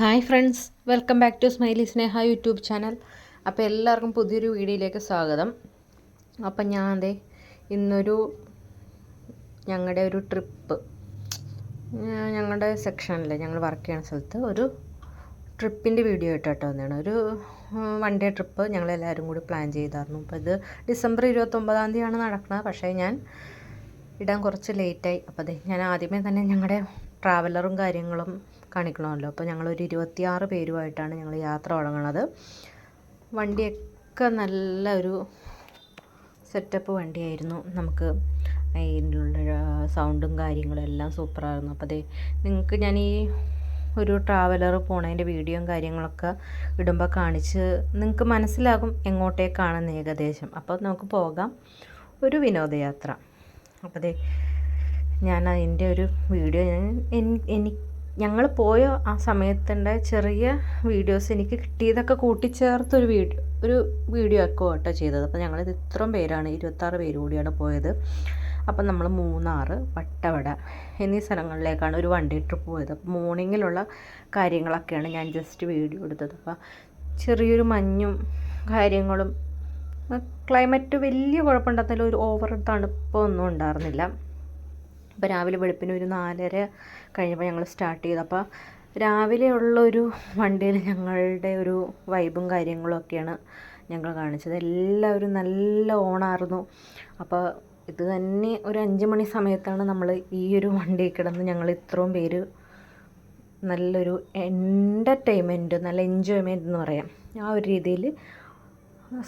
Hi friends welcome back to smiley Sneha YouTube channel. അപ്പോൾ എല്ലാവർക്കും പുതിയൊരു വീഡിയോയിലേക്ക് സ്വാഗതം. അപ്പം ഞാൻ അതെ ഇന്നൊരു ഞങ്ങളുടെ ഒരു ട്രിപ്പ് ഞങ്ങളുടെ സെക്ഷനിൽ ഞങ്ങൾ വർക്ക് ചെയ്യുന്ന സ്ഥലത്ത് ഒരു ട്രിപ്പിന്റെ വീഡിയോ ആയിട്ടോ വന്നതാണ്. ഒരു വൺ ഡേ ട്രിപ്പ് ഞങ്ങളെല്ലാവരും കൂടി പ്ലാൻ ചെയ്തായിരുന്നു. അപ്പോൾ ഇത് ഡിസംബർ ഇരുപത്തൊമ്പതാം തീയതിയാണ് നടക്കുന്നത്. പക്ഷേ ഞാൻ ഇടാൻ കുറച്ച് ലേറ്റായി അപ്പോൾ അതെ ഞാൻ ആദ്യമേ തന്നെ ഞങ്ങളുടെ ട്രാവലറും കാര്യങ്ങളും കാണിക്കണമല്ലോ. അപ്പോൾ ഞങ്ങളൊരു ഇരുപത്തിയാറ് പേരുമായിട്ടാണ് ഞങ്ങൾ യാത്ര തുടങ്ങുന്നത് വണ്ടിയൊക്കെ നല്ല ഒരു സെറ്റപ്പ് വണ്ടിയായിരുന്നു. നമുക്ക് അതിനുള്ള സൗണ്ടും കാര്യങ്ങളും എല്ലാം സൂപ്പറായിരുന്നു. അപ്പോൾ അതെ നിങ്ങൾക്ക് ഞാൻ ഈ ഒരു ട്രാവലർ പോണതിന്റെ വീഡിയോയും കാര്യങ്ങളൊക്കെ ഇടുമ്പോൾ കാണിച്ച് നിങ്ങൾക്ക് മനസ്സിലാകും എങ്ങോട്ടേക്കാണെന്ന് ഏകദേശം. അപ്പോൾ നമുക്ക് പോകാം. ഒരു വിനോദയാത്ര. അപ്പോൾ അതെ ഞാൻ അതിന്റെ ഒരു വീഡിയോ ഞാൻ എനിക്ക് ഞങ്ങൾ പോയ ആ സമയത്തിന്റെ ചെറിയ വീഡിയോസ് എനിക്ക് കിട്ടിയതൊക്കെ കൂട്ടിച്ചേർത്തൊരു വീഡിയോ ഒരു വീഡിയോ ഒക്കെ കേട്ടോ ചെയ്തത്. അപ്പോൾ ഞങ്ങളിത് ഇത്രയും പേരാണ് ഇരുപത്താറ് പേര് കൂടിയാണ് പോയത്. അപ്പം നമ്മൾ മൂന്നാർ വട്ടവട എന്നീ സ്ഥലങ്ങളിലേക്കാണ് ഒരു വണ്ടി ട്രിപ്പ് പോയത്. അപ്പോൾ മോർണിംഗിലുള്ള കാര്യങ്ങളൊക്കെയാണ് ഞാൻ ജസ്റ്റ് വീഡിയോ എടുത്തത്. അപ്പോൾ ചെറിയൊരു മഞ്ഞും കാര്യങ്ങളും ക്ലൈമറ്റ് വലിയ കുഴപ്പമുണ്ടായിരുന്നില്ല. ഒരു ഓവർ തണുപ്പൊന്നും ഉണ്ടായിരുന്നില്ല. അപ്പോൾ രാവിലെ വെളുപ്പിന് ഒരു നാലര കഴിഞ്ഞപ്പോൾ ഞങ്ങൾ സ്റ്റാർട്ട് ചെയ്തു. അപ്പോൾ രാവിലെ ഉള്ളൊരു വണ്ടിയിൽ ഞങ്ങളുടെ ഒരു വൈബും കാര്യങ്ങളും ഒക്കെയാണ് ഞങ്ങൾ കാണിച്ചത്. എല്ലാവരും നല്ല ഓണായിരുന്നു. അപ്പോൾ ഇത് തന്നെ ഒരു അഞ്ച് മണി സമയത്താണ് നമ്മൾ ഈ ഒരു വണ്ടി കിടന്ന് ഞങ്ങൾ ഇത്രയും പേര് നല്ലൊരു എന്റർടൈൻമെന്റ് നല്ല എൻജോയ്മെന്റ് എന്ന് പറയാം. ആ ഒരു രീതിയിൽ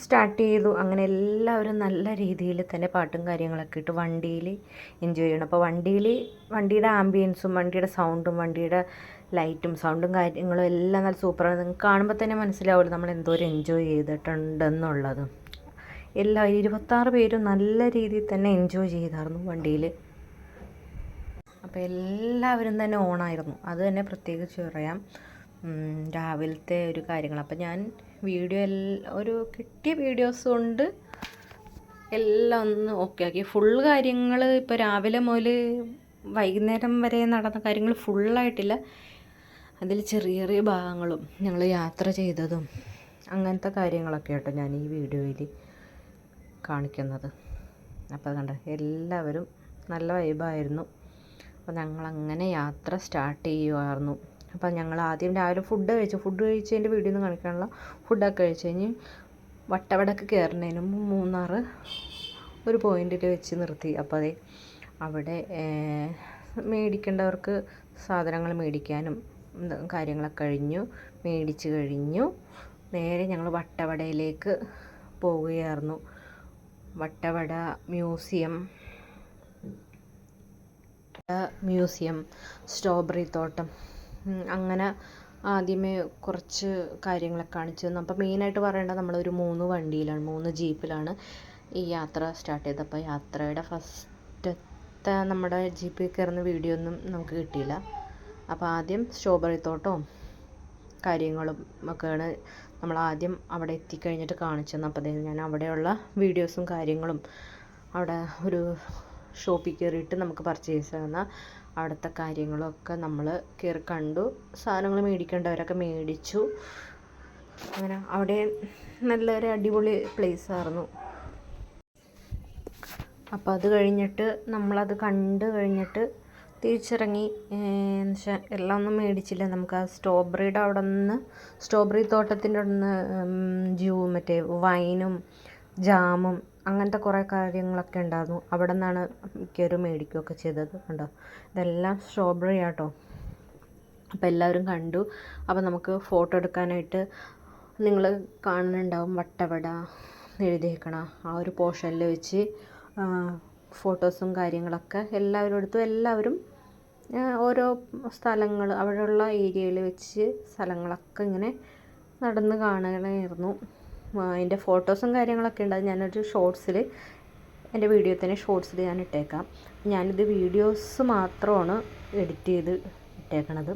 സ്റ്റാർട്ട് ചെയ്തു. അങ്ങനെ എല്ലാവരും നല്ല രീതിയിൽ തന്നെ പാട്ടും കാര്യങ്ങളൊക്കെ ഇട്ട് വണ്ടിയിൽ എൻജോയ് ചെയ്യണം. അപ്പോൾ വണ്ടിയിൽ വണ്ടിയുടെ ആംബിയൻസും വണ്ടിയുടെ സൗണ്ടും വണ്ടിയുടെ ലൈറ്റും സൗണ്ടും കാര്യങ്ങളും എല്ലാം നല്ല സൂപ്പറാണ് നിങ്ങൾക്ക് കാണുമ്പോൾ തന്നെ മനസ്സിലാവുമല്ലോ നമ്മൾ എന്തോരം എൻജോയ് ചെയ്തിട്ടുണ്ടെന്നുള്ളത്. എല്ലാ ഇരുപത്താറ് പേരും നല്ല രീതിയിൽ തന്നെ എൻജോയ് ചെയ്തായിരുന്നു വണ്ടിയിൽ. അപ്പോൾ എല്ലാവരും തന്നെ ഓണായിരുന്നു. അത് തന്നെ പ്രത്യേകിച്ച് പറയാം. രാവിലത്തെ ഒരു കാര്യങ്ങൾ. അപ്പോൾ ഞാൻ വീഡിയോ ഒരു കിട്ടിയ വീഡിയോസ് കൊണ്ട് എല്ലാം ഒന്ന് ഓക്കെ ആക്കി. ഫുൾ കാര്യങ്ങൾ ഇപ്പോൾ രാവിലെ മുതൽ വൈകുന്നേരം വരെ നടന്ന കാര്യങ്ങൾ ഫുള്ളായിട്ടില്ല അതിൽ ചെറിയ ചെറിയ ഭാഗങ്ങളും ഞങ്ങൾ യാത്ര ചെയ്തതും അങ്ങനത്തെ കാര്യങ്ങളൊക്കെ ആട്ടോ ഞാൻ ഈ വീഡിയോയിൽ കാണിക്കുന്നത്. അപ്പോൾ കണ്ട എല്ലാവരും നല്ല വൈബായിരുന്നു അപ്പോൾ ഞങ്ങളങ്ങനെ യാത്ര സ്റ്റാർട്ട് ചെയ്യുമായിരുന്നു അപ്പോൾ ഞങ്ങൾ ആദ്യം രാവിലെ ഫുഡ് കഴിച്ചു. ഫുഡ് കഴിച്ചതിന്റെ വീഡിയോ ഒന്നും കാണിക്കാനുള്ള ഫുഡൊക്കെ കഴിച്ച് കഴിഞ്ഞ് വട്ടവടക്ക് കയറുന്നതിന് മൂന്നാർ ഒരു പോയിന്റിൽ വെച്ച് നിർത്തി. അപ്പോൾ അതെ അവിടെ മേടിക്കേണ്ടവർക്ക് സാധനങ്ങൾ മേടിക്കാനും കാര്യങ്ങളൊക്കെ കഴിഞ്ഞു. മേടിച്ച് കഴിഞ്ഞു. നേരെ ഞങ്ങൾ വട്ടവടയിലേക്ക് പോവുകയായിരുന്നു. വട്ടവട മ്യൂസിയം മ്യൂസിയം സ്ട്രോബെറി തോട്ടം. അങ്ങനെ ആദ്യമേ കുറച്ച് കാര്യങ്ങളൊക്കെ കാണിച്ചു തന്നു. അപ്പോൾ മെയിനായിട്ട് പറയേണ്ടത് നമ്മളൊരു മൂന്ന് വണ്ടിയിലാണ് മൂന്ന് ജീപ്പിലാണ് ഈ യാത്ര സ്റ്റാർട്ട് ചെയ്തത്. അപ്പോൾ യാത്രയുടെ ഫസ്റ്റത്തെ നമ്മുടെ ജീപ്പിൽ കയറുന്ന വീഡിയോ ഒന്നും നമുക്ക് കിട്ടിയില്ല. അപ്പോൾ ആദ്യം സ്ട്രോബെറി തോട്ടവും കാര്യങ്ങളും ഒക്കെയാണ് നമ്മൾ ആദ്യം അവിടെ എത്തിക്കഴിഞ്ഞിട്ട് കാണിച്ചു തന്നു അപ്പോൾ ഞാൻ അവിടെയുള്ള വീഡിയോസും കാര്യങ്ങളും അവിടെ ഒരു ഷോപ്പിൽ കയറിയിട്ട് നമുക്ക് പർച്ചേസ് ചെയ്യുന്ന അവിടുത്തെ കാര്യങ്ങളൊക്കെ നമ്മൾ കയറി കണ്ടു. സാധനങ്ങൾ മേടിക്കേണ്ടവരൊക്കെ മേടിച്ചു. അങ്ങനെ അവിടെ നല്ലൊരു അടിപൊളി പ്ലേസ് ആയിരുന്നു. അപ്പോൾ അത് കഴിഞ്ഞിട്ട് നമ്മളത് കണ്ട് കഴിഞ്ഞിട്ട് തിരിച്ചിറങ്ങി. എന്നുവെച്ചാൽ എല്ലാം ഒന്നും മേടിച്ചില്ല. നമുക്ക് ആ സ്ട്രോബെറിയുടെ അവിടെ നിന്ന് സ്ട്രോബെറി തോട്ടത്തിന്റെ അവിടെ നിന്ന് ജ്യൂ മറ്റേ വൈനും ജാമും അങ്ങനത്തെ കുറേ കാര്യങ്ങളൊക്കെ ഉണ്ടായിരുന്നു. അവിടെ നിന്നാണ് മിക്കവരും മേടിക്കുകയൊക്കെ ചെയ്തത് കണ്ടോ? ഇതെല്ലാം സ്ട്രോബെറി ആട്ടോ. അപ്പോൾ എല്ലാവരും കണ്ടു. അപ്പോൾ നമുക്ക് ഫോട്ടോ എടുക്കാനായിട്ട് നിങ്ങൾ കാണുന്നുണ്ടാവും വട്ടവട എഴുതിയേക്കണ ആ ഒരു പോർഷനിൽ വെച്ച് ഫോട്ടോസും കാര്യങ്ങളൊക്കെ എല്ലാവരും എടുത്തു. എല്ലാവരും ഓരോ സ്ഥലങ്ങൾ അവിടെയുള്ള ഏരിയയിൽ വെച്ച് സ്ഥലങ്ങളൊക്കെ ഇങ്ങനെ നടന്ന് കാണണമായിരുന്നു അതിന്റെ ഫോട്ടോസും കാര്യങ്ങളൊക്കെ ഉണ്ട്. അത് ഞാനൊരു ഷോർട്സിൽ എന്റെ വീഡിയോ തന്നെ ഷോർട്സിൽ ഞാൻ ഇട്ടേക്കാം. ഞാനിത് വീഡിയോസ് മാത്രമാണ് എഡിറ്റ് ചെയ്ത് ഇട്ടേക്കണത്.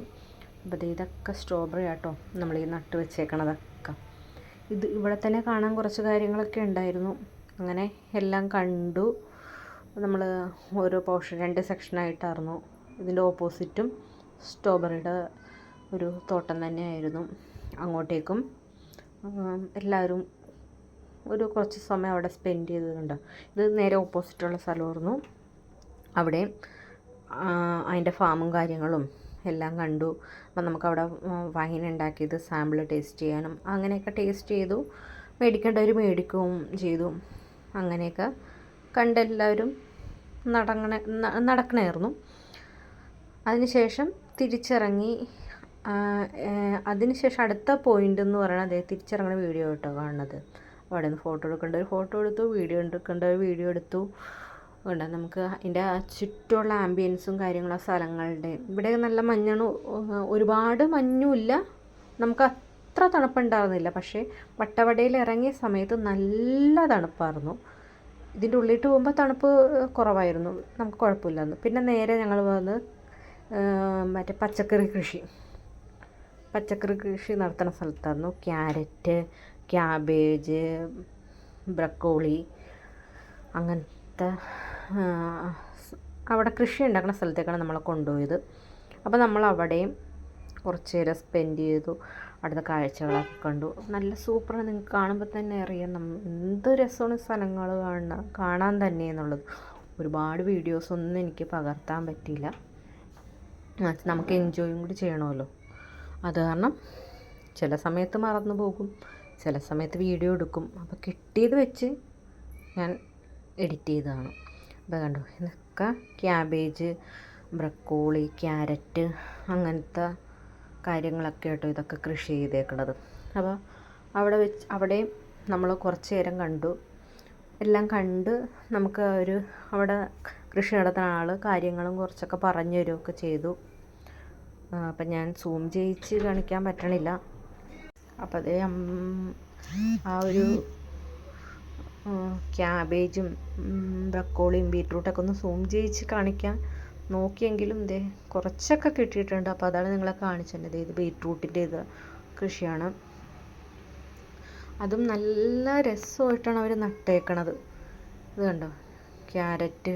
അപ്പോൾ ഇതൊക്കെ സ്ട്രോബെറി ആട്ടോ. നമ്മൾ ഈ നട്ട് വെച്ചേക്കണതൊക്കെ. ഇത് ഇവിടെ തന്നെ കാണാൻ കുറച്ച് കാര്യങ്ങളൊക്കെ ഉണ്ടായിരുന്നു. അങ്ങനെ എല്ലാം കണ്ടു. നമ്മൾ ഓരോ പോർഷൻ രണ്ട് സെക്ഷനായിട്ടായിരുന്നു ഇതിന്റെ ഓപ്പോസിറ്റും സ്ട്രോബെറിയുടെ ഒരു തോട്ടം തന്നെയായിരുന്നു. അങ്ങോട്ടേക്കും എല്ലാവരും ഒരു കുറച്ച് സമയം അവിടെ സ്പെൻഡ് ചെയ്തിട്ടുണ്ട് ഇത് നേരെ ഓപ്പോസിറ്റുള്ള സ്ഥലമായിരുന്നു. അവിടെ അതിന്റെ ഫാമും കാര്യങ്ങളും എല്ലാം കണ്ടു. അപ്പം നമുക്കവിടെ വൈൻ ഉണ്ടാക്കിയത് സാമ്പിൾ ടേസ്റ്റ് ചെയ്യാനും അങ്ങനെയൊക്കെ ടേസ്റ്റ് ചെയ്തു. മേടിക്കേണ്ടവർ മേടിക്കുകയും ചെയ്തു. അങ്ങനെയൊക്കെ കണ്ടെല്ലാവരും നടങ്ങണ നടക്കണമായിരുന്നു അതിനുശേഷം തിരിച്ചിറങ്ങി അതിനുശേഷം അടുത്ത പോയിന്റ് എന്ന് പറയുന്നത് അതേ തിരിച്ചിറങ്ങുന്ന വീഡിയോ കേട്ടോ കാണുന്നത്. അവിടെ നിന്ന് ഫോട്ടോ എടുക്കേണ്ട ഒരു ഫോട്ടോ എടുത്തു വീഡിയോ എടുക്കേണ്ട ഒരു വീഡിയോ എടുത്തു. ഉണ്ട് നമുക്ക് അതിന്റെ ചുറ്റുമുള്ള ആംബിയൻസും കാര്യങ്ങളും സ്ഥലങ്ങളുടെ ഇവിടെ നല്ല മഞ്ഞാണ് ഒരുപാട് മഞ്ഞുമില്ല. നമുക്ക് അത്ര തണുപ്പുണ്ടായിരുന്നില്ല പക്ഷേ വട്ടവടയിൽ ഇറങ്ങിയ സമയത്ത് നല്ല തണുപ്പായിരുന്നു. ഇതിന്റെ ഉള്ളിട്ട് പോകുമ്പോൾ തണുപ്പ് കുറവായിരുന്നു നമുക്ക് കുഴപ്പമില്ലായിരുന്നു. പിന്നെ നേരെ ഞങ്ങൾ വന്ന് മറ്റേ പച്ചക്കറി കൃഷി. പച്ചക്കറി കൃഷി നടത്തുന്ന സ്ഥലത്തായിരുന്നു ക്യാരറ്റ് ക്യാബേജ് ബ്രക്കോളി അങ്ങനത്തെ അവിടെ കൃഷി ഉണ്ടാക്കുന്ന സ്ഥലത്തേക്കാണ് നമ്മളെ കൊണ്ടുപോയത്. അപ്പോൾ നമ്മൾ അവിടെയും കുറച്ച് നേരം സ്പെൻഡ് ചെയ്തു. അവിടുത്തെ കാഴ്ചകളൊക്കെ കണ്ടു. നല്ല സൂപ്പറാണ്. നിങ്ങൾക്ക് കാണുമ്പോൾ തന്നെ അറിയാം. നമ്മൾ എന്ത് രസമാണ് സ്ഥലങ്ങൾ കാണുന്ന കാണാൻ തന്നെ എന്നുള്ളത്. ഒരുപാട് വീഡിയോസ് ഒന്നും എനിക്ക് പകർത്താൻ പറ്റിയില്ല. നമുക്ക് എൻജോയും കൂടി ചെയ്യണമല്ലോ. അത് കാരണം ചില സമയത്ത് മറന്നു പോകും. ചില സമയത്ത് വീഡിയോ എടുക്കും. അപ്പോൾ കിട്ടിയത് വെച്ച് ഞാൻ എഡിറ്റ് ചെയ്തതാണ്. അപ്പോൾ കണ്ടു? ഇതൊക്കെ ക്യാബേജ് ബ്രക്കോളി ക്യാരറ്റ് അങ്ങനത്തെ കാര്യങ്ങളൊക്കെ ആയിട്ടോ ഇതൊക്കെ കൃഷി ചെയ്തേക്കുന്നത് അപ്പോൾ അവിടെ വെച്ച് അവിടെയും നമ്മൾ കുറച്ച് നേരം കണ്ടു. എല്ലാം കണ്ട് നമുക്ക് ഒരു അവിടെ കൃഷി നടത്തുന്ന ആൾ കാര്യങ്ങളും കുറച്ചൊക്കെ പറഞ്ഞു തരുമൊക്കെ ചെയ്തു. അപ്പം ഞാൻ സൂം ചെയ്യിച്ച് കാണിക്കാൻ പറ്റണില്ല. അപ്പം അതേ ആ ഒരു ക്യാബേജും ബ്രക്കോളിയും ബീട്രൂട്ടൊക്കെ ഒന്ന് സൂം ചെയ്യിച്ച് കാണിക്കാൻ നോക്കിയെങ്കിലും ഇതേ കുറച്ചൊക്കെ കിട്ടിയിട്ടുണ്ട്. അപ്പോൾ അതാണ് നിങ്ങളെ കാണിച്ചത്. ഇത് ബീട്രൂട്ടിന്റെ ഇത് കൃഷിയാണ്. അതും നല്ല രസമായിട്ടാണ് അവർ നട്ടേക്കണത്. ഇത് കണ്ടോ? ക്യാരറ്റ്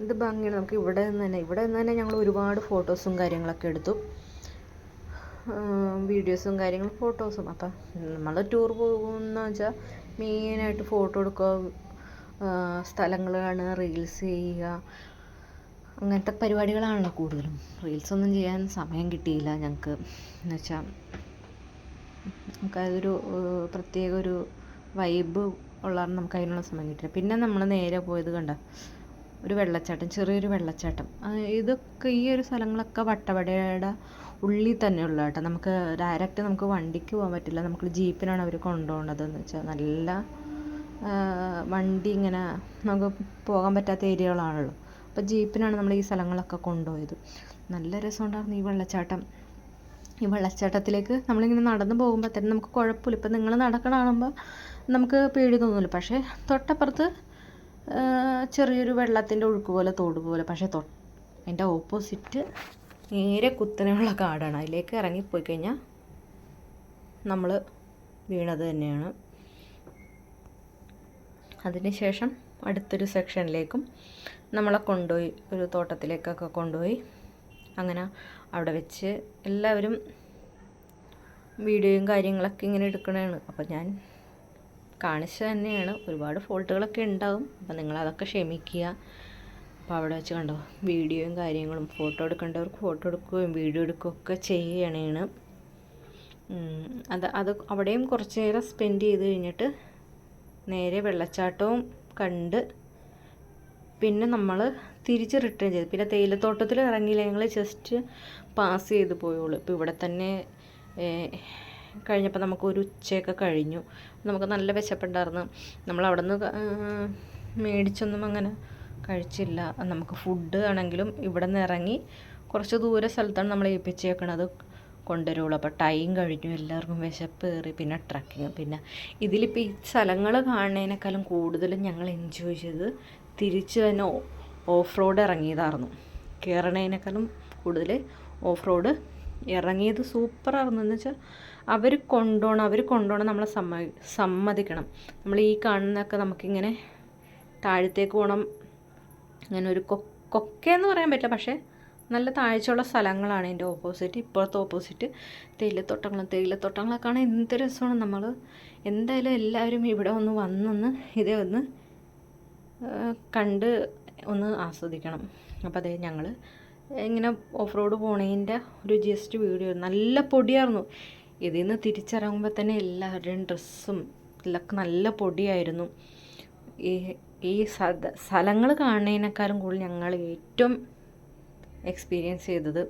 എന്ത് ഭംഗിയാണ്. നമുക്ക് ഇവിടെ നിന്ന് തന്നെ ഇവിടെ നിന്ന് തന്നെ ഞങ്ങൾ ഒരുപാട് ഫോട്ടോസും കാര്യങ്ങളൊക്കെ എടുത്തു. വീഡിയോസും കാര്യങ്ങളും ഫോട്ടോസും. അപ്പം നമ്മൾ ടൂർ പോകുമെന്ന് വെച്ചാൽ മെയിനായിട്ട് ഫോട്ടോ എടുക്കുക സ്ഥലങ്ങൾ കാണുക റീൽസ് ചെയ്യുക. അങ്ങനത്തെ പരിപാടികളാണല്ലോ കൂടുതലും. റീൽസൊന്നും ചെയ്യാൻ സമയം കിട്ടിയില്ല ഞങ്ങൾക്ക്. എന്ന് വെച്ചാൽ നമുക്കതൊരു പ്രത്യേക ഒരു വൈബ് ഉള്ളതാണ് നമുക്ക് അതിനുള്ള സമയം കിട്ടില്ല പിന്നെ നമ്മൾ നേരെ പോയത് കണ്ട ഒരു വെള്ളച്ചാട്ടം ചെറിയൊരു വെള്ളച്ചാട്ടം. ഇതൊക്കെ ഈ ഒരു സ്ഥലങ്ങളൊക്കെ വട്ടവടയുടെ ഉള്ളിൽ തന്നെ തന്നെയുള്ള കേട്ടോ. നമുക്ക് ഡയറക്റ്റ് നമുക്ക് വണ്ടിക്ക് പോകാൻ പറ്റില്ല. നമുക്ക് ജീപ്പിനാണ് അവർ കൊണ്ടുപോകുന്നത് എന്ന് വെച്ചാൽ നല്ല വണ്ടി ഇങ്ങനെ നമുക്ക് പോകാൻ പറ്റാത്ത ഏരിയകളാണല്ലോ. അപ്പോൾ ജീപ്പിനാണ് നമ്മൾ ഈ സ്ഥലങ്ങളൊക്കെ കൊണ്ടുപോയത്. നല്ല രസമുണ്ടായിരുന്നു ഈ വെള്ളച്ചാട്ടം. ഈ വെള്ളച്ചാട്ടത്തിലേക്ക് നമ്മളിങ്ങനെ നടന്നു പോകുമ്പോൾ തന്നെ നമുക്ക് കുഴപ്പമില്ല. ഇപ്പം നിങ്ങൾ നടക്കണ കാണുമ്പോൾ നമുക്ക് പേടി തോന്നില്ല. പക്ഷേ തൊട്ടപ്പുറത്ത് ചെറിയൊരു വെള്ളത്തിന്റെ ഒഴുക്ക് പോലെ തോട് പോലെ. പക്ഷേ തൊ അതിന്റെ ഓപ്പോസിറ്റ് നേരെ കുത്തനെയുള്ള കാടാണ്. അതിലേക്ക് ഇറങ്ങിപ്പോയി കഴിഞ്ഞാൽ നമ്മൾ വീണത് തന്നെയാണ്. അതിനുശേഷം അടുത്തൊരു സെക്ഷനിലേക്കും നമ്മളെ കൊണ്ടുപോയി ഒരു തോട്ടത്തിലേക്കൊക്കെ കൊണ്ടുപോയി അങ്ങനെ അവിടെ വെച്ച് എല്ലാവരും വീഡിയോയും കാര്യങ്ങളൊക്കെ ഇങ്ങനെ എടുക്കണതാണ് അപ്പോൾ ഞാൻ കാണിച്ചു തന്നെയാണ്. ഒരുപാട് ഫോൾട്ടുകളൊക്കെ ഉണ്ടാവും. അപ്പോൾ നിങ്ങളതൊക്കെ ക്ഷമിക്കുക. അപ്പോൾ അവിടെ വെച്ച് കണ്ടോ വീഡിയോയും കാര്യങ്ങളും ഫോട്ടോ എടുക്കേണ്ടവർക്ക് ഫോട്ടോ എടുക്കുകയും വീഡിയോ എടുക്കുകയൊക്കെ ചെയ്യണേണ്. അത് അത് അവിടെയും കുറച്ച് നേരം സ്പെൻഡ് ചെയ്ത് കഴിഞ്ഞിട്ട് നേരെ വെള്ളച്ചാട്ടവും കണ്ട് പിന്നെ നമ്മൾ തിരിച്ച് റിട്ടേൺ ചെയ്തു. പിന്നെ തേയിലത്തോട്ടത്തിൽ ഇറങ്ങിയില്ല ഞങ്ങൾ ജസ്റ്റ് പാസ് ചെയ്ത് പോയുള്ളൂ ഇപ്പോൾ ഇവിടെ തന്നെ കഴിഞ്ഞപ്പോൾ നമുക്ക് ഒരു ഉച്ചയൊക്കെ കഴിഞ്ഞു. നമുക്ക് നല്ല വിശപ്പുണ്ടായിരുന്നു. നമ്മൾ അവിടെ നിന്ന് മേടിച്ചൊന്നും അങ്ങനെ കഴിച്ചില്ല. നമുക്ക് ഫുഡ് ആണെങ്കിലും ഇവിടെ നിന്ന് ഇറങ്ങി കുറച്ച് ദൂരെ സ്ഥലത്താണ് നമ്മൾ ഏൽപ്പിച്ചേക്കണത് കൊണ്ടുവരുള്ളൂ. അപ്പോൾ ടൈം കഴിഞ്ഞു. എല്ലാവർക്കും വിശപ്പ് കയറി. പിന്നെ ട്രക്കിങ് പിന്നെ ഇതിലിപ്പോൾ ഈ സ്ഥലങ്ങൾ കാണുന്നതിനേക്കാളും കൂടുതലും ഞങ്ങൾ എൻജോയ് ചെയ്ത് തിരിച്ച് തന്നെ ഓഫ് റോഡ് ഇറങ്ങിയതായിരുന്നു. കയറണതിനേക്കാളും കൂടുതൽ ഓഫ് റോഡ് ഇറങ്ങിയത് സൂപ്പറായിരുന്നു. എന്ന് വെച്ചാൽ അവർ കൊണ്ടുപോകണം അവർ കൊണ്ടുപോകണം നമ്മളെ സമ്മ സമ്മതിക്കണം. നമ്മൾ ഈ കാണുന്നൊക്കെ നമുക്കിങ്ങനെ താഴത്തേക്ക് പോകണം അങ്ങനെ ഒരു കൊ കൊക്കയെന്ന് പറയാൻ പറ്റില്ല. പക്ഷേ നല്ല താഴ്ചയുള്ള സ്ഥലങ്ങളാണ് എന്റെ ഓപ്പോസിറ്റ്. ഇപ്പോഴത്തെ ഓപ്പോസിറ്റ് തേയിലത്തോട്ടങ്ങളും തേയിലത്തോട്ടങ്ങളൊക്കെ ആണ് എന്ത് രസമാണ് നമ്മൾ എന്തായാലും എല്ലാവരും ഇവിടെ ഒന്ന് വന്നൊന്ന് ഇതേ ഒന്ന് കണ്ട് ഒന്ന് ആസ്വദിക്കണം. അപ്പോൾ അതേ ഞങ്ങൾ ഇങ്ങനെ ഓഫ് റോഡ് പോണതിന്റെ ഒരു ജസ്റ്റ് വീഡിയോ നല്ല പൊടിയായിരുന്നു. ഇതിൽ നിന്ന് തിരിച്ചിറങ്ങുമ്പോൾ തന്നെ എല്ലാവരുടെയും ഡ്രസ്സും എല്ലാം നല്ല പൊടിയായിരുന്നു. ഈ ഈ സ്ഥ സ്ഥലങ്ങൾ കാണുന്നതിനേക്കാളും കൂടുതൽ ഞങ്ങൾ ഏറ്റവും എക്സ്പീരിയൻസ് ചെയ്തത്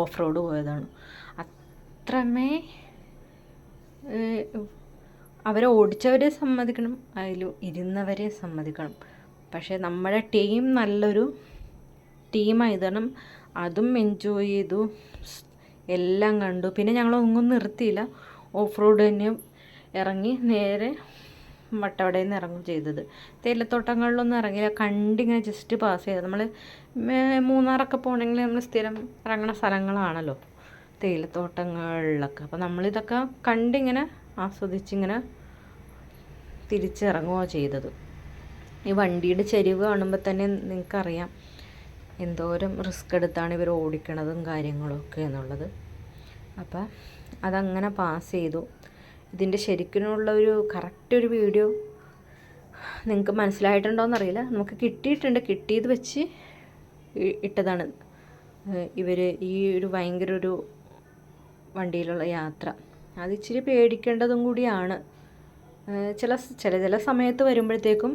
ഓഫ് റോഡ് പോയതാണ്. അത്രമേ അവരെ ഓടിച്ചവരെ സമ്മതിക്കണം അതിൽ ഇരുന്നവരെ സമ്മതിക്കണം. പക്ഷേ നമ്മുടെ ടീം നല്ലൊരു ടീമായതാണ്. അതും എൻജോയ് ചെയ്തു. എല്ലാം കണ്ടു. പിന്നെ ഞങ്ങൾ ഒന്നും നിർത്തിയില്ല. ഓഫ് റോഡ് തന്നെ ഇറങ്ങി നേരെ വട്ടവടയിൽ നിന്ന് ഇറങ്ങും ചെയ്തത്. തേയിലത്തോട്ടങ്ങളിലൊന്നും ഇറങ്ങിയില്ല. കണ്ടിങ്ങനെ ജസ്റ്റ് പാസ് ചെയ്തത്. നമ്മൾ മൂന്നാറൊക്കെ പോകണമെങ്കിൽ നമ്മൾ സ്ഥിരം ഇറങ്ങുന്ന സ്ഥലങ്ങളാണല്ലോ. തേയിലത്തോട്ടങ്ങളിലൊക്കെ. അപ്പോൾ നമ്മളിതൊക്കെ കണ്ടിങ്ങനെ ആസ്വദിച്ചിങ്ങനെ തിരിച്ചിറങ്ങുകയോ ചെയ്തത്. ഈ വണ്ടിയുടെ ചെരിവ് കാണുമ്പോൾ തന്നെ നിങ്ങൾക്കറിയാം എന്തോരം റിസ്ക് എടുത്താണ് ഇവർ ഓടിക്കണതും കാര്യങ്ങളൊക്കെ എന്നുള്ളത്. അപ്പം അതങ്ങനെ പാസ് ചെയ്തു. ഇതിന്റെ ശരിക്കിനുള്ള ഒരു കറക്റ്റ് ഒരു വീഡിയോ നിങ്ങൾക്ക് മനസ്സിലായിട്ടുണ്ടോയെന്നറിയില്ല നമുക്ക് കിട്ടിയിട്ടുണ്ട്. കിട്ടിയത് വെച്ച് ഇട്ടതാണ്. ഇവർ ഈ ഒരു ഭയങ്കര ഒരു വണ്ടിയിലുള്ള യാത്ര. അത് ഇച്ചിരി പേടിക്കേണ്ടതും കൂടിയാണ്. ചില ചില ചില സമയത്ത് വരുമ്പോഴത്തേക്കും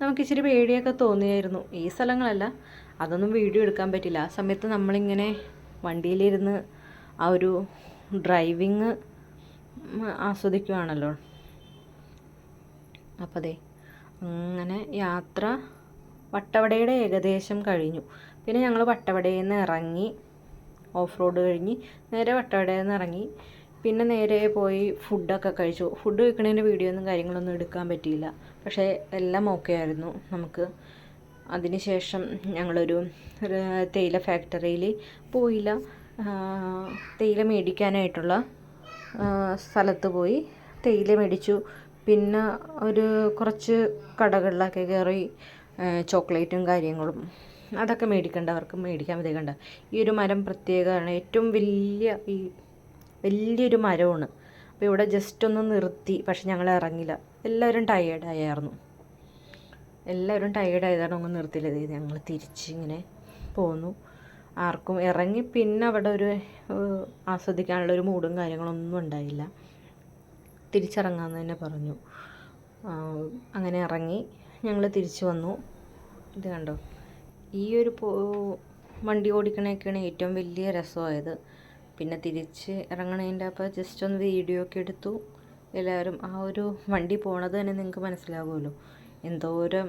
നമുക്കിച്ചിരി പേടിയൊക്കെ തോന്നിയായിരുന്നു. ഈ സ്ഥലങ്ങളല്ല. അതൊന്നും വീഡിയോ എടുക്കാൻ പറ്റില്ല. ആ സമയത്ത് നമ്മളിങ്ങനെ വണ്ടിയിലിരുന്ന് ആ ഒരു ഡ്രൈവിങ് ആസ്വദിക്കുവാണല്ലോ. അപ്പോൾ അതെ അങ്ങനെ യാത്ര വട്ടവടയുടെ ഏകദേശം കഴിഞ്ഞു. പിന്നെ ഞങ്ങൾ വട്ടവടയിൽ നിന്ന് ഇറങ്ങി ഓഫ് റോഡ് കഴിഞ്ഞ് നേരെ വട്ടവടയിൽ നിന്ന് ഇറങ്ങി. പിന്നെ നേരെ പോയി ഫുഡൊക്കെ കഴിച്ചു. ഫുഡ് കഴിക്കണതിന്റെ വീഡിയോ ഒന്നും കാര്യങ്ങളൊന്നും എടുക്കാൻ പറ്റിയില്ല. പക്ഷേ എല്ലാം ഓക്കെ ആയിരുന്നു നമുക്ക്. അതിനുശേഷം ഞങ്ങളൊരു തേയില ഫാക്ടറിയിൽ പോയില്ല. തേയില മേടിക്കാനായിട്ടുള്ള സ്ഥലത്ത് പോയി. തേയില മേടിച്ചു. പിന്നെ ഒരു കുറച്ച് കടകളിലൊക്കെ കയറി ചോക്ലേറ്റും കാര്യങ്ങളും അതൊക്കെ മേടിക്കേണ്ടവർക്ക് മേടിക്കാൻ വിധേക്കണ്ട ഈ ഒരു മരം പ്രത്യേകമാണ്. ഏറ്റവും വലിയ ഈ വലിയൊരു മരമാണ്. അപ്പോൾ ഇവിടെ ജസ്റ്റ് ഒന്ന് നിർത്തി പക്ഷെ ഞങ്ങൾ ഇറങ്ങില്ല. എല്ലാവരും ടയേർഡായിരുന്നു എല്ലാവരും ടയേർഡായതാണ് അങ്ങ് നിർത്തില്ല ഇത് ഞങ്ങൾ തിരിച്ചിങ്ങനെ പോന്നു. ആർക്കും ഇറങ്ങി പിന്നെ അവിടെ ഒരു ആസ്വദിക്കാനുള്ള ഒരു മൂഡും കാര്യങ്ങളൊന്നും ഉണ്ടായില്ല. തിരിച്ചിറങ്ങാമെന്ന് തന്നെ പറഞ്ഞു. അങ്ങനെ ഇറങ്ങി ഞങ്ങൾ തിരിച്ചു വന്നു. ഇത് കണ്ടോ? ഈ ഒരു വണ്ടി ഓടിക്കണേക്കാണ് ഏറ്റവും വലിയ രസമായത്. പിന്നെ തിരിച്ച് ഇറങ്ങണതിന്റെ അപ്പോൾ ജസ്റ്റ് ഒന്ന് വീഡിയോ ഒക്കെ എടുത്തു. എല്ലാവരും ആ ഒരു വണ്ടി പോണത് തന്നെ നിങ്ങൾക്ക് മനസ്സിലാവുമല്ലോ. എന്തോരം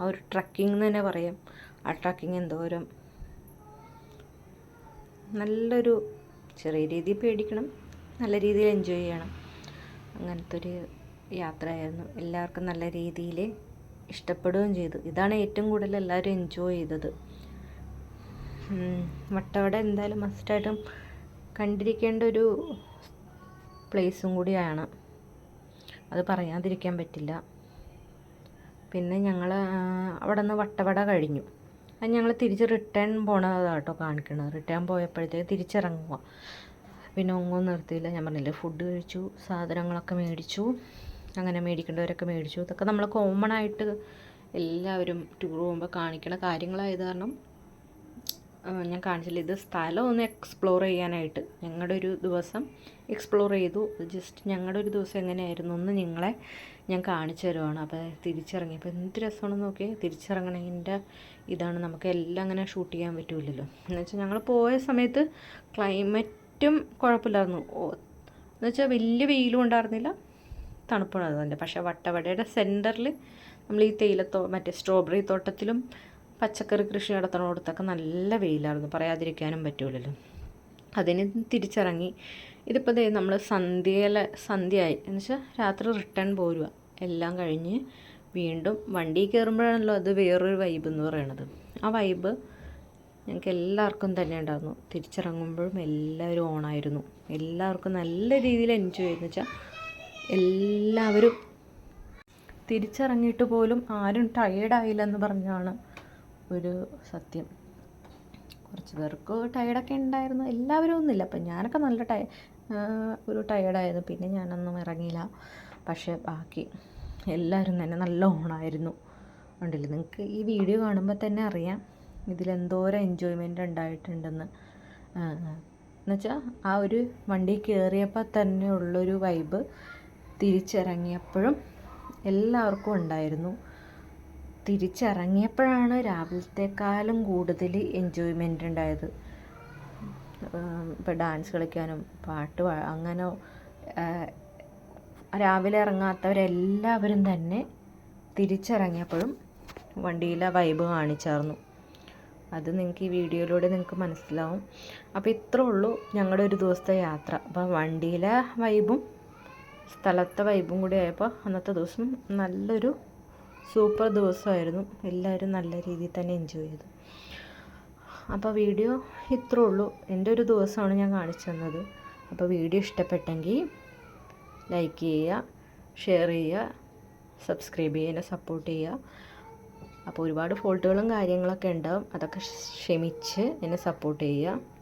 ആ ഒരു ട്രക്കിംഗ് എന്ന് തന്നെ പറയാം. ആ ട്രക്കിംഗ് എന്തോരം നല്ലൊരു ചെറിയ രീതിയിൽ പേടിക്കണം. നല്ല രീതിയിൽ എൻജോയ് ചെയ്യണം. അങ്ങനത്തെ ഒരു യാത്രയായിരുന്നു. എല്ലാവർക്കും നല്ല രീതിയിൽ ഇഷ്ടപ്പെടുകയും ചെയ്തു. ഇതാണ് ഏറ്റവും കൂടുതൽ എല്ലാവരും എൻജോയ് ചെയ്തത്. വട്ടവട എന്തായാലും മസ്റ്റായിട്ടും കണ്ടിരിക്കേണ്ട ഒരു പ്ലേസും കൂടിയാണ്. അത് പറയാതിരിക്കാൻ പറ്റില്ല. പിന്നെ ഞങ്ങൾ അവിടെ നിന്ന് വട്ടവട കഴിഞ്ഞു. അത് ഞങ്ങൾ തിരിച്ച് റിട്ടേൺ പോണതാട്ടോ കാണിക്കണത്. റിട്ടേൺ പോയപ്പോഴത്തേക്ക് തിരിച്ചിറങ്ങുക പിന്നെ ഒന്നും നിർത്തിയില്ല. ഞാൻ പറഞ്ഞില്ലേ ഫുഡ് കഴിച്ചു സാധനങ്ങളൊക്കെ മേടിച്ചു അങ്ങനെ മേടിക്കേണ്ടവരൊക്കെ മേടിച്ചു. ഇതൊക്കെ നമ്മൾ കോമൺ ആയിട്ട് എല്ലാവരും ടൂർ പോകുമ്പോൾ കാണിക്കണ കാര്യങ്ങളായത് കാരണം ഞാൻ കാണിച്ചില്ല. ഇത് സ്ഥലം ഒന്ന് എക്സ്പ്ലോർ ചെയ്യാനായിട്ട്. ഞങ്ങളുടെ ഒരു ദിവസം എക്സ്പ്ലോർ ചെയ്തു. ജസ്റ്റ് ഞങ്ങളുടെ ഒരു ദിവസം എങ്ങനെയായിരുന്നു എന്ന് നിങ്ങളെ ഞാൻ കാണിച്ചു തരുവാണ്. അപ്പോൾ തിരിച്ചിറങ്ങിയപ്പോൾ എന്ത് രസമാണെന്ന് നോക്കിയാൽ തിരിച്ചിറങ്ങണതിന്റെ ഇതാണ്. നമുക്ക് എല്ലാം അങ്ങനെ ഷൂട്ട് ചെയ്യാൻ പറ്റില്ലല്ലോ എന്ന് വെച്ചാൽ ഞങ്ങൾ പോയ സമയത്ത് ക്ലൈമറ്റും കുഴപ്പമില്ലായിരുന്നു. എന്ന് വെച്ചാൽ വലിയ വെയിലും ഉണ്ടായിരുന്നില്ല. തണുപ്പുണ്ടായിരുന്നില്ല പക്ഷേ വട്ടവടയുടെ സെന്ററിൽ നമ്മൾ ഈ തേയിലത്തോ മറ്റേ സ്ട്രോബെറി തോട്ടത്തിലും പച്ചക്കറി കൃഷി നടത്തുന്നിടത്തൊക്കെ നല്ല വെയിലായിരുന്നു. പറയാതിരിക്കാനും പറ്റൂലല്ലോ. അതിന് തിരിച്ചിറങ്ങി. ഇതിപ്പോൾ ദേ നമ്മൾ സന്ധ്യയിലെ സന്ധ്യയായി. എന്ന് വെച്ചാൽ രാത്രി റിട്ടേൺ പോരുക. എല്ലാം കഴിഞ്ഞ് വീണ്ടും വണ്ടി കയറുമ്പോഴാണല്ലോ അത് വേറൊരു വൈബ് എന്ന് പറയണത്. ആ വൈബ് ഞങ്ങൾക്ക് എല്ലാവർക്കും തന്നെ ഉണ്ടായിരുന്നു. തിരിച്ചിറങ്ങുമ്പോഴും എല്ലാവരും ഓണായിരുന്നു എല്ലാവർക്കും നല്ല രീതിയിൽ എൻജോയ് ചെയ്തെന്ന് വെച്ചാൽ എല്ലാവരും തിരിച്ചിറങ്ങിയിട്ട് പോലും ആരും ടയേർഡായില്ലെന്ന് പറഞ്ഞാണ് ഒരു സത്യം. കുറച്ച് പേർക്ക് ടയർഡൊക്കെ ഉണ്ടായിരുന്നു. എല്ലാവരും ഒന്നുമില്ല. അപ്പം ഞാനൊക്കെ നല്ല ടയ ഒരു ടയർഡായിരുന്നു പിന്നെ ഞാനൊന്നും ഇറങ്ങിയില്ല. പക്ഷേ ബാക്കി എല്ലാവരും തന്നെ നല്ല ഓണായിരുന്നു. ഉണ്ടല്ലോ? നിങ്ങൾക്ക് ഈ വീഡിയോ കാണുമ്പോൾ തന്നെ അറിയാം. ഇതിലെന്തോരം എൻജോയ്മെന്റ് ഉണ്ടായിട്ടുണ്ടെന്ന്. എന്നുവെച്ചാൽ ആ ഒരു വണ്ടി കയറിയപ്പോൾ തന്നെ ഉള്ളൊരു വൈബ് തിരിച്ചിറങ്ങിയപ്പോഴും എല്ലാവർക്കും ഉണ്ടായിരുന്നു. തിരിച്ചിറങ്ങിയപ്പോഴാണ് രാവിലത്തെക്കാളും കൂടുതൽ എൻജോയ്മെന്റ് ഉണ്ടായത്. ഇപ്പോൾ ഡാൻസ് കളിക്കാനും പാട്ട് അങ്ങനെ രാവിലെ ഇറങ്ങാത്തവരെല്ലാവരും തന്നെ തിരിച്ചിറങ്ങിയപ്പോഴും വണ്ടിയിലെ വൈബ് കാണിച്ചായിരുന്നു അത് നിങ്ങൾക്ക് ഈ വീഡിയോയിലൂടെ നിങ്ങൾക്ക് മനസ്സിലാവും. അപ്പോൾ ഇത്രേ ഉള്ളൂ ഞങ്ങളുടെ ഒരു ദിവസത്തെ യാത്ര. അപ്പോൾ വണ്ടിയിലെ വൈബും സ്ഥലത്തെ വൈബും കൂടി ആയപ്പോൾ അന്നത്തെ ദിവസം നല്ലൊരു സൂപ്പർ ദിവസമായിരുന്നു. എല്ലാവരും നല്ല രീതിയിൽ തന്നെ എൻജോയ് ചെയ്തു. അപ്പോൾ വീഡിയോ ഇത്രേ ഉള്ളൂ. എന്റെ ഒരു ദിവസമാണ് ഞാൻ കാണിച്ചു തന്നത്. അപ്പോൾ വീഡിയോ ഇഷ്ടപ്പെട്ടെങ്കിൽ ലൈക്ക് ചെയ്യുക ഷെയർ ചെയ്യുക സബ്സ്ക്രൈബ് എന്നെ സപ്പോർട്ട് ചെയ്യുക. അപ്പോൾ ഒരുപാട് ഫോൾട്ടുകളും കാര്യങ്ങളൊക്കെ ഉണ്ടാവും. അതൊക്കെ ക്ഷമിച്ച് എന്നെ സപ്പോർട്ട് ചെയ്യുക.